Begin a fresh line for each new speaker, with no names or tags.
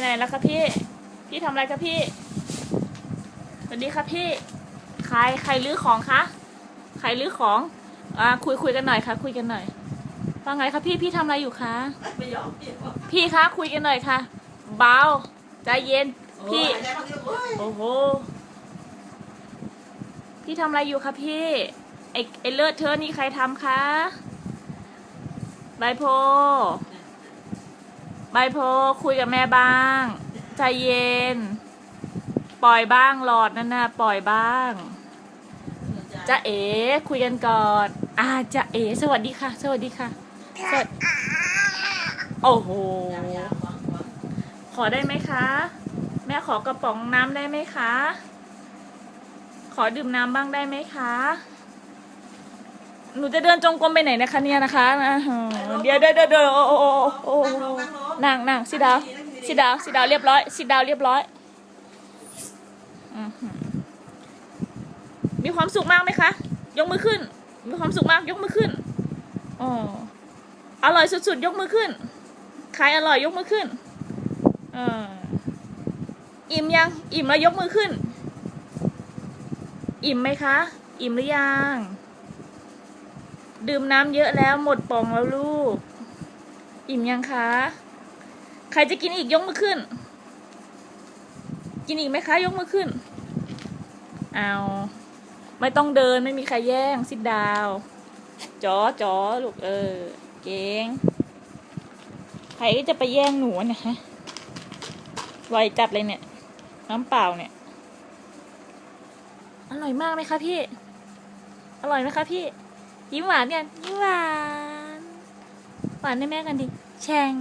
ไหนแล้วคะพี่ พี่ทำอะไรคะพี่ สวัสดีครับพี่ ใครใครลื้อของคะ ใครลื้อของ อ่าคุยคุยกันหน่อยค่ะ คุยกันหน่อยว่าไงคะพี่ พี่ทำอะไรอยู่คะ
ไม่ยอมพี่
พี่คะคุยกันหน่อยค่ะ เบา ใจเย็น พี่
โอ้ยได้บ้างเยอะเว้ย
โอ้โห พี่ทำอะไรอยู่คะพี่ ไอไอเลือดเธอะนี่ใครทำคะ ใบโพ ใบโพคุยกับแม่บ้างใจเย็น ปล่อยบ้างหลอดนั่นน่ะปล่อยบ้างจะเอ๋คุยกันก่อนอ่าจะเอ๋สวัสดีค่ะ สวัสดีค่ะสวัสโอ้โหขอได้ไหมคะ แม่ขอกระป๋องน้ำได้ไหมคะ ขอดื่มน้ำบ้างได้ไหมคะหนูจะเดินจงกรมไปไหนนะคะเนี่ยนะคะเดี๋ยวเดี๋ยวเดี๋ยวเดี๋ยวโอ้โอ้ สิดาวสิดาวสิดาวเรียบร้อยสิดาวเรียบร้อยมีความสุขมากไหมคะ ยกมือขึ้น มีความสุขมาก ยกมือขึ้นอ๋ออร่อยสุดๆ ยกมือขึ้นใครอร่อยยกมือขึ้นอออิ่มยัง อิ่มแล้วยกมือขึ้น อิ่มไหมคะ อิ่มหรือยัง ดื่มน้ำเยอะแล้วหมดป่องแล้วลูก อิ่มยังคะ ใครจะกินอีกยกมือขึ้น กินอีกไหมคะ ยกมือขึ้น เอาไม่ต้องเดินไม่มีใครแย่งซิดดาวจอจอลูกเออ เก่งใครก็จะไปแย่งหนูเนี่ยฮะไวจัดเลยเนี่ย น้ำเปล่าเนี่ย อร่อยมากไหมคะพี่ อร่อยไหมคะพี่ ยิ้มหวานกันยิ้มหวาน หวานให้แม่กันดิ แช่ง